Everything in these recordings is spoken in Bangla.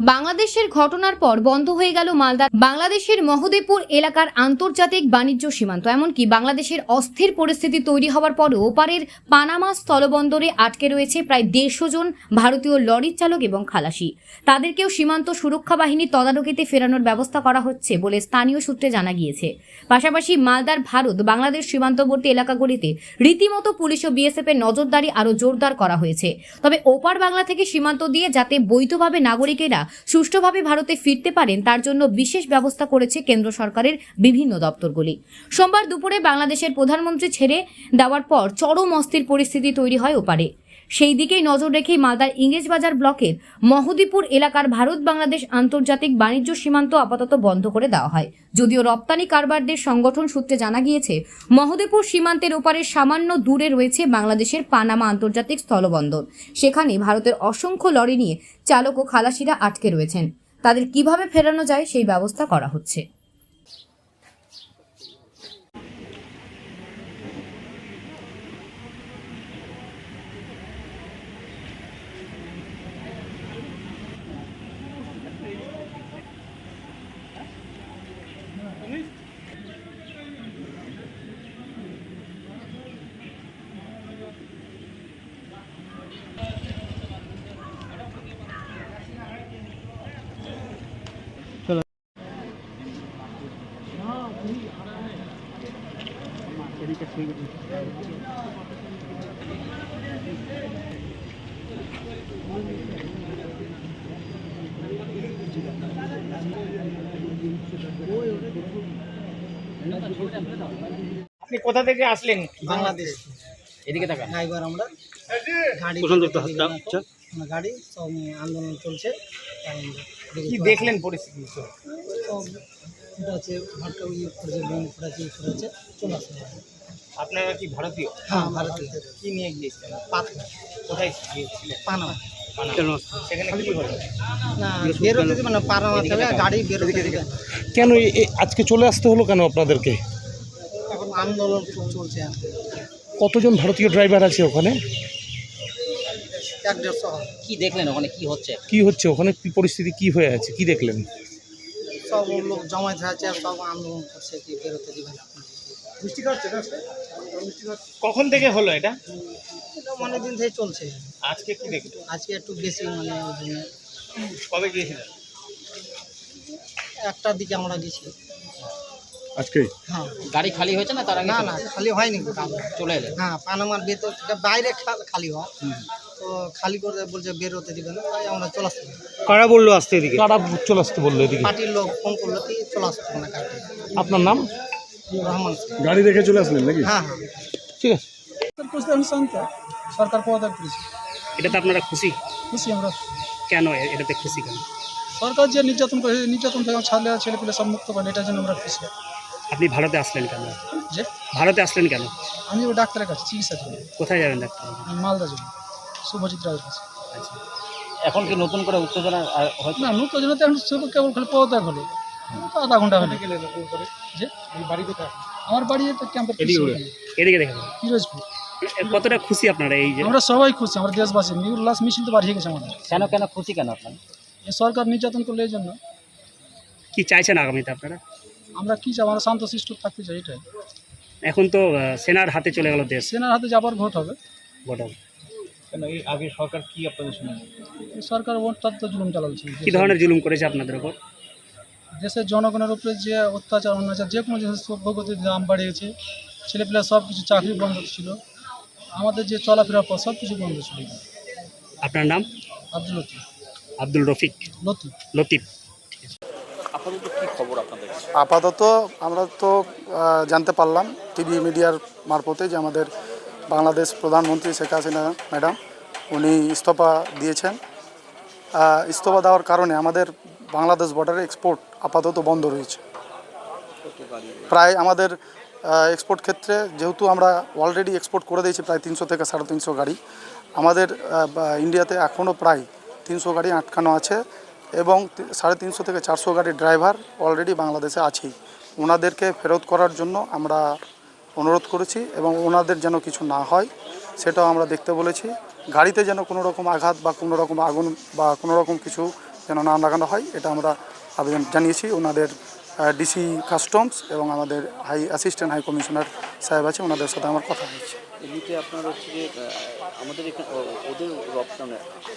বাংলাদেশের ঘটনার পর বন্ধ হয়ে গেল মালদার বাংলাদেশের মহদেবপুর এলাকার আন্তর্জাতিক বাণিজ্য সীমান্ত। এমনকি বাংলাদেশের অস্থির পরিস্থিতি তৈরি হওয়ার পরও ওপারের পানামা স্থলবন্দরে আটকে রয়েছে প্রায় দেড়শো জন ভারতীয় লরির চালক এবং খালাসি। তাদেরকেও সীমান্ত সুরক্ষা বাহিনীর তদারকিতে ফেরানোর ব্যবস্থা করা হচ্ছে বলে স্থানীয় সূত্রে জানা গিয়েছে। পাশাপাশি মালদার ভারত বাংলাদেশ সীমান্তবর্তী এলাকাগুলিতে রীতিমতো পুলিশ ও বিএসএফ এর নজরদারি আরও জোরদার করা হয়েছে। তবে ওপার বাংলা থেকে সীমান্ত দিয়ে যাতে বৈধভাবে নাগরিকেরা সুষ্ঠুভাবে ভারতে ফিরতে পারেন, তার জন্য বিশেষ ব্যবস্থা করেছে কেন্দ্র সরকারের বিভিন্ন দপ্তরগুলি। সোমবার দুপুরে বাংলাদেশের প্রধানমন্ত্রী ছেড়ে দেওয়ার পর চরম অস্থির পরিস্থিতি তৈরি হয় ওপারে। সেই দিকেই নজর রেখেই মালদার ইংরেজবাজার ব্লকের মহদীপুর এলাকার ভারত বাংলাদেশ আন্তর্জাতিক বাণিজ্য সীমান্ত আপাতত বন্ধ করে দেওয়া হয়। যদিও রপ্তানি কারবারদের সংগঠন সূত্রে জানা গিয়েছে, মহদেপুর সীমান্তের ওপারে সামান্য দূরে রয়েছে বাংলাদেশের পানামা আন্তর্জাতিক স্থলবন্দর। সেখানে ভারতের অসংখ্য লরি নিয়ে চালক ও খালাসিরা আটকে রয়েছেন। তাদের কীভাবে ফেরানো যায় সেই ব্যবস্থা করা হচ্ছে। আপনি কোথা থেকে আসলেন বাংলাদেশ এদিকে থাকা ড্রাইভার আমরা গাড়ি। আচ্ছা। গাড়ি সব আন্দোলন চলছে কি দেখলেন পরিস্থিতি। সব ভাটকা ইয়ে চলে আসলাম আপনারা কি ভারতীয়? হ্যাঁ ভারতীয়। কি নিয়ে গিয়েছিলেন? পাথর কোথায় গিয়েছিলেন? পানামা। সেখানে কি হলো? না বেরোতে দেবে না পানামা থেকে গাড়ি বেরোতে কেন আজকে চলে আসতে হলো কেন আপনাদেরকে? এখন আন্দোলন চলছে কতজন ভারতীয় ড্রাইভার আছে ওখানে। কি দেখলেন ওখানে? কি হচ্ছে? কি হচ্ছে? ওখানে কি পরিস্থিতি কি হয়ে আছে? কি দেখলেন? সব লোক জমায়েত হয়েছে সব আন্দোলন করছে কি বেরোতে কখন থেকে হলো এটা? অনেক দিন থেকে চলছে। আজকে কি দেখলেন আজকে একটু বেশি মানে ওই জন্য। কবে গিয়েছিলেন? একটার দিকে আমরা গেছি। আজকে? হ্যাঁ। গাড়ি খালি হয়েছে না তার আগে না না খালি হয়নি চলে এলেন? হ্যাঁ পানামার ভেতর থেকে বাইরে খালি হয়। তো খালি করে বলছে বেরোতে দিবে না তাই আমরা চলে আসতে কারা বলল আসতে এদিকে? কারা চলে আসতে বলল এদিকে? পার্টির লোক ফোন করল কি চলে আসতে না আপনার নাম? রহমান গাড়ি রেখে চলে আসলেন নাকি? হ্যাঁ হ্যাঁ। ঠিক আছে। সরকার পদত্যাগ করেছে। এটাতে আপনারা খুশি? খুশি আমরা। কেন এটাতে খুশি কেন? সরকার যে নির্যাতন করে নির্যাতন থেকে ছেলে ছেলে পেলে সব মুক্ত করে এটার জন্য আমরা খুশি। আপনি ভারতে আসলেন কেন? যে? ভারতে আসলেন কেন? আমি ও ডাক্তারের কাছে চিকিৎসা জন্য। কোথায় যাবেন ডাক্তার? আমি মালদা জন্য শুভজিৎ রায়ের কাছে। এখন কি নতুন করে উত্তেজনা না নতুন জন্য তো এখন কেবল খালি পদত্যাগ হলো। আধা ঘণ্টা হলো। যে? বাড়ি কোথায়? আমার বাড়ি তো ক্যাম্পের এদিকে দেখেন। পিরোজপুর কতটা খুশি আপনারা এই যে? আমরা সবাই খুশি আমরা দেশবাসী। নিউ লাস্ট মিছিল তো বাড়িয়ে গেছে আমাদের। কেন কেন খুশি কেন আপনার? এই সরকার নির্যাতন করলে এই জন্য। কি চাইছেন আগামীতে আপনারা? আমরা কি চাই? আমরা শান্ত শিষ্ট থাকতে চাই এটাই। এখন তো সেনার হাতে চলে গেল দেশ। সেনার হাতে যাবার ভোট হবে। ভোটার কেন এই আগে সরকার কি আপনাদের শুনে? সরকার অত্যন্ত জুলুম চালাচ্ছে। কি ধরনের জুলুম করেছে আপনাদের উপর দেশের জনগণের উপরে যে অত্যাচার অনাচার যে কোনো জিনিস সভ্যগতির দাম বাড়িয়েছে ছেলেপেলে সব কিছু চাকরি বন্ধ ছিল। আমাদের যে চলাফেরা পর সব কিছু বন্ধ ছিল। আপনার নাম? আব্দুল লতিফ। আব্দুল রফিক। লতিফ। লতিফ। আপাতত আমরা তো জানতে পারলাম টিভি মিডিয়ার মারফতে যে আমাদের বাংলাদেশ প্রধানমন্ত্রী শেখ হাসিনা ম্যাডাম উনি ইস্তফা দিয়েছেন। ইস্তফা দেওয়ার কারণে আমাদের বাংলাদেশ বর্ডারে এক্সপোর্ট আপাতত বন্ধ রয়েছে। প্রায় আমাদের এক্সপোর্ট ক্ষেত্রে যেহেতু আমরা অলরেডি এক্সপোর্ট করে দিয়েছি প্রায় তিনশো থেকে সাড়ে তিনশো গাড়ি, আমাদের ইন্ডিয়াতে এখনও প্রায় তিনশো গাড়ি আটকানো আছে এবং সাড়ে তিনশো থেকে চারশো গাড়ির ড্রাইভার অলরেডি বাংলাদেশে আছেই। ওনাদেরকে ফেরত করার জন্য আমরা অনুরোধ করেছি এবং ওনাদের যেন কিছু না হয়, সেটাও আমরা দেখতে বলেছি। গাড়িতে যেন কোনো রকম আঘাত বা কোনো রকম আগুন বা কোনো রকম কিছু যেন না লাগানো হয় এটা আমরা আবেদন জানিয়েছি। ওনাদের ডিসি কাস্টমস এবং আমাদের হাই অ্যাসিস্ট্যান্ট হাই কমিশনার সাহেব আছে ওনাদের সাথে আমার কথা হয়েছে। এমনিতে আপনার হচ্ছে যে আমাদের ওদের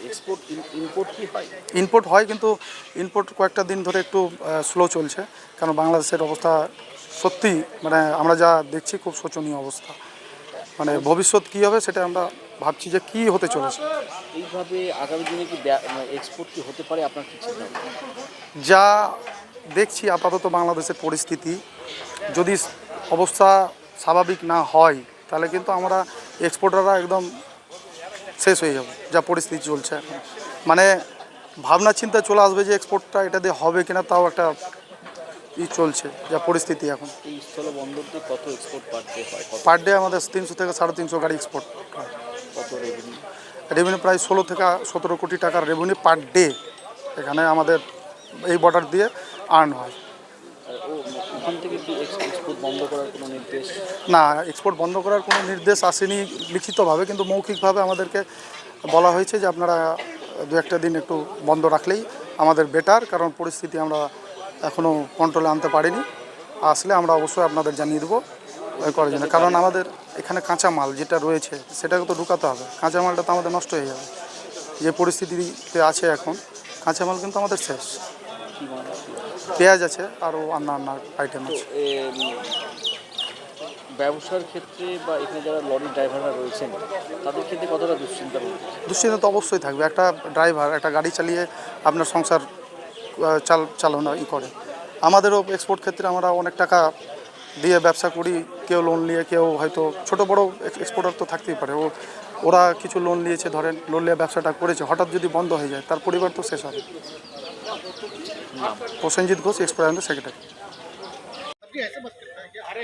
এক্সপোর্ট ইম্পোর্ট কি হয়? ইনপুট হয় কিন্তু ইনপুট কয়েকটা দিন ধরে একটু স্লো চলছে কারণ বাংলাদেশের অবস্থা সত্যি মানে আমরা যা দেখছি খুব শোচনীয় অবস্থা। মানে ভবিষ্যৎ কী হবে সেটা আমরা ভাবছি যে কী হতে চলেছে। এইভাবে আগামী দিনে কি এক্সপোর্ট কি হতে পারে? আপনার কি যা দেখছি আপাতত বাংলাদেশের পরিস্থিতি যদি অবস্থা স্বাভাবিক না হয় তাহলে কিন্তু আমরা এক্সপোর্টাররা একদম শেষ হয়ে যাব যা পরিস্থিতি চলছে এখন। মানে ভাবনা চিন্তা চলে আসবে যে এক্সপোর্টটা এটা দিয়ে হবে কিনা তাও একটা ই চলছে যা পরিস্থিতি এখন। এই স্থল কত এক্সপোর্ট পার ডে হয়? পার ডে আমাদের তিনশো থেকে সাড়ে তিনশো গাড়ি এক্সপোর্ট হয়। কত রেভিনিউ রেভিনিউ প্রায় ষোলো থেকে সতেরো কোটি টাকার রেভিনিউ পার ডে এখানে আমাদের এই বর্ডার দিয়ে আর্ন হয়। না এক্সপোর্ট বন্ধ করার কোনো নির্দেশ আসেনি লিখিতভাবে কিন্তু মৌখিকভাবে আমাদেরকে বলা হয়েছে যে আপনারা দু একটা দিন একটু বন্ধ রাখলেই আমাদের বেটার কারণ পরিস্থিতি আমরা এখনও কন্ট্রোলে আনতে পারিনি। আসলে আমরা অবশ্যই আপনাদের জানিয়ে দেবো। করার জন্য। কারণ আমাদের এখানে কাঁচা মাল যেটা রয়েছে সেটাকে তো ঢুকাতে হবে। কাঁচা মালটা তো আমাদের নষ্ট হয়ে যাবে। যে পরিস্থিতিতে আছে এখন কাঁচা মাল কিন্তু আমাদের শেষ। পেঁয়াজ আছে আরও অন্যান্য আইটেম আছে। ব্যবসার ক্ষেত্রে বা এখানে যারা লরি ড্রাইভাররা রয়েছেন তাদের ক্ষেত্রে কতটা দুশ্চিন্তা দুশ্চিন্তা তো অবশ্যই থাকবে। একটা ড্রাইভার একটা গাড়ি চালিয়ে আপনার সংসার চাল চালানো ই করে। আমাদেরও এক্সপোর্ট ক্ষেত্রে আমরা অনেক টাকা দিয়ে ব্যবসা করি কেউ লোন নিয়ে কেউ হয়তো ছোট বড় এক্সপোর্টার তো থাকতেই পারে ও ওরা কিছু লোন নিয়েছে ধরেন লোন নিয়ে ব্যবসাটা করেছে হঠাৎ যদি বন্ধ হয়ে যায় তার পরিবার তো শেষ হবে প্রসেনজিৎ ঘোষ এক্সপোর্টার সেক্রেটারি अरे